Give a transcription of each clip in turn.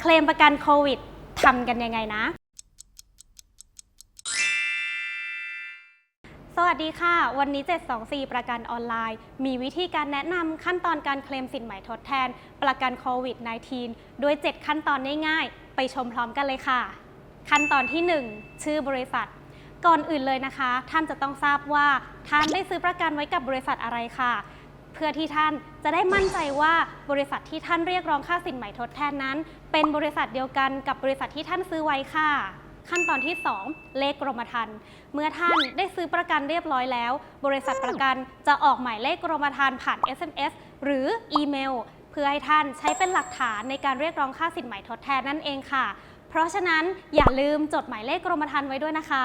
เคลมประกันโควิดทำกันยังไงนะ สวัสดีค่ะ วันนี้ 724 ประกันออนไลน์ มีวิธีการแนะนำขั้นตอนการเคลมสินใหม่ทดแทน ประกันโควิด -19 ด้วย 7 ขั้นตอนง่ายๆ ไปชมพร้อมกันเลยค่ะ ขั้นตอนที่ 1 ชื่อบริษัทก่อนอื่นเลยนะคะ ท่านจะต้องทราบว่าท่านได้ซื้อประกันไว้กับบริษัทอะไรค่ะ เพื่อที่ท่านจะได้มั่นใจว่าบริษัทที่ท่านเรียกร้องค่าสินใหม่ทดแทนนั้น เป็นบริษัทเดียวกันกับบริษัทที่ท่านซื้อไว้ค่ะ ขั้นตอนที่ 2 เลขกรมธรรม์เมื่อท่านได้ซื้อประกันเรียบร้อยแล้ว บริษัทประกันจะออกหมายเลขกรมธรรม์ผ่าน SMS หรืออีเมล เพื่อให้ท่านใช้เป็นหลักฐานในการเรียกร้องค่าสินใหม่ทดแทนนั่นเองค่ะ เพราะฉะนั้นอย่าลืมจดหมายเลขกรมธรรม์ไว้ด้วยนะคะ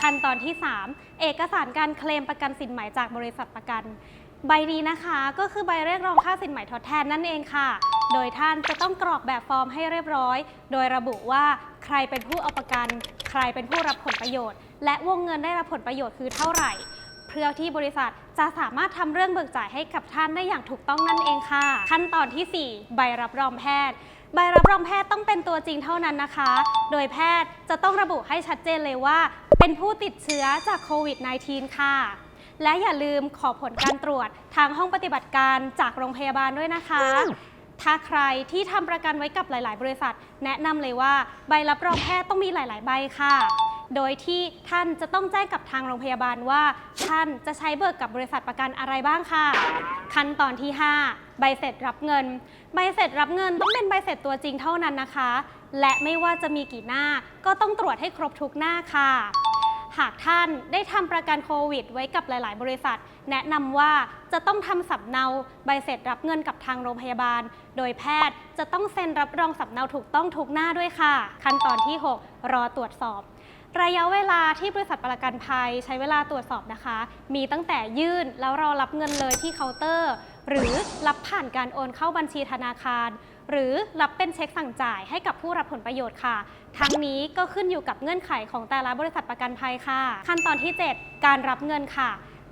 ขั้นตอนที่ 3 เอกสารการเคลมประกันสินใหม่จากบริษัทประกัน ใบนี้นะคะก็คือใบเรียกร้องค่าสินใหม่ทดแทนนั่นเองค่ะ โดยท่านจะต้องกรอกแบบฟอร์มให้เรียบร้อย โดยระบุว่าใครเป็นผู้เอาประกัน ใครเป็นผู้รับผลประโยชน์ และวงเงินได้รับผลประโยชน์คือเท่าไหร่ เพื่อที่บริษัทจะสามารถทำเรื่องเบิกจ่ายให้กับท่านได้อย่างถูกต้องนั่นเองค่ะ ขั้นตอนทีสี่4 ใบรับรองแพทย์ใบรับรองแพทย์ต้องเป็นตัวจริงเท่านั้นนะคะ โดยแพทย์จะต้องระบุให้ชัดเจนเลยว่า เป็นผู้ติดเชื้อจากโควิด -19 ค่ะ และอย่าลืมขอผลการตรวจทางห้องปฏิบัติการจากโรงพยาบาลด้วยนะคะ ถ้าใครที่ทำประกันไว้กับหลาย ๆ บริษัท แนะนำเลยว่าใบรับรองแพทย์ต้องมีหลาย ๆ ใบค่ะ โดยที่ท่านจะต้องแจ้งกับทางโรงพยาบาลว่า ท่านจะใช้เบิกกับบริษัทประกันอะไรบ้างค่ะ ขั้นตอนที่ 5 ใบเสร็จรับเงิน ใบเสร็จรับเงินต้องเป็นใบเสร็จตัวจริงเท่านั้นนะคะ และไม่ว่าจะมีกี่หน้าก็ต้องตรวจให้ครบทุกหน้าค่ะ หากท่านได้ทำประกันโควิด ไว้กับหลาย ๆ บริษัท แนะนำว่าจะต้องทำสำเนาใบเสร็จรับเงินกับทางโรงพยาบาล โดยแพทย์จะต้องเซ็นรับรองสำเนาถูกต้องทุกหน้าด้วยค่ะ ขั้นตอนที่ 6 รอตรวจสอบ ระยะเวลาที่บริษัทประกันภัยใช้เวลาตรวจสอบนะคะ มีตั้งแต่ยื่นแล้วรอรับเงินเลยที่เคาน์เตอร์ หรือรับผ่านการโอนเข้าบัญชีธนาคาร หรือรับเป็นเช็คสั่งจ่ายให้กับผู้รับผลประโยชน์ค่ะ ทั้งนี้ก็ขึ้นอยู่กับเงื่อนไขของแต่ละบริษัทประกันภัยค่ะ ขั้นตอนที่ 7 การรับเงินค่ะ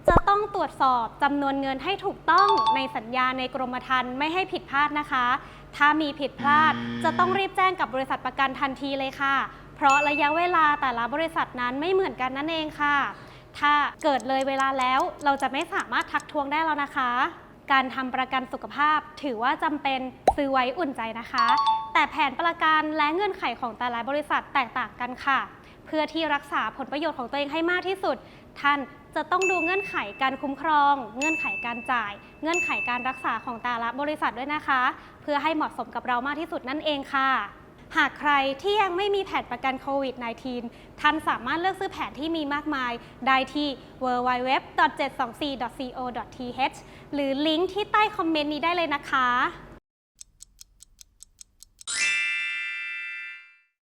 จะต้องตรวจสอบจำนวนเงินให้ถูกต้องในสัญญาในกรมธรรม์ไม่ให้ผิดพลาดนะคะ ถ้ามีผิดพลาดจะต้องรีบแจ้งกับบริษัทประกันทันทีเลยค่ะ เพราะระยะเวลาแต่ละบริษัทนั้นไม่เหมือนกันนั่นเองค่ะ ถ้าเกิดเลยเวลาแล้วเราจะไม่สามารถทักท้วงได้แล้วนะคะ การทำประกันสุขภาพถือว่าจำเป็นซื้อไว้อุ่นใจนะคะ แต่แผนประกันและเงื่อนไขของแต่ละบริษัทแตกต่างกันค่ะ เพื่อที่รักษาผลประโยชน์ของตัวเองให้มากที่สุด ท่านจะต้องดูเงื่อนไขการคุ้มครอง เงื่อนไขการจ่าย เงื่อนไขการรักษาของแต่ละบริษัทด้วยนะคะ เพื่อให้เหมาะสมกับเรามากที่สุดนั่นเองค่ะ หากใครที่ยังไม่มีแผนประกันโควิด -19 ท่านสามารถเลือกซื้อแผนที่มีมากมาย ได้ที่ www.724.co.th หรือลิงก์ที่ใต้คอมเมนต์นี้ได้เลยนะคะ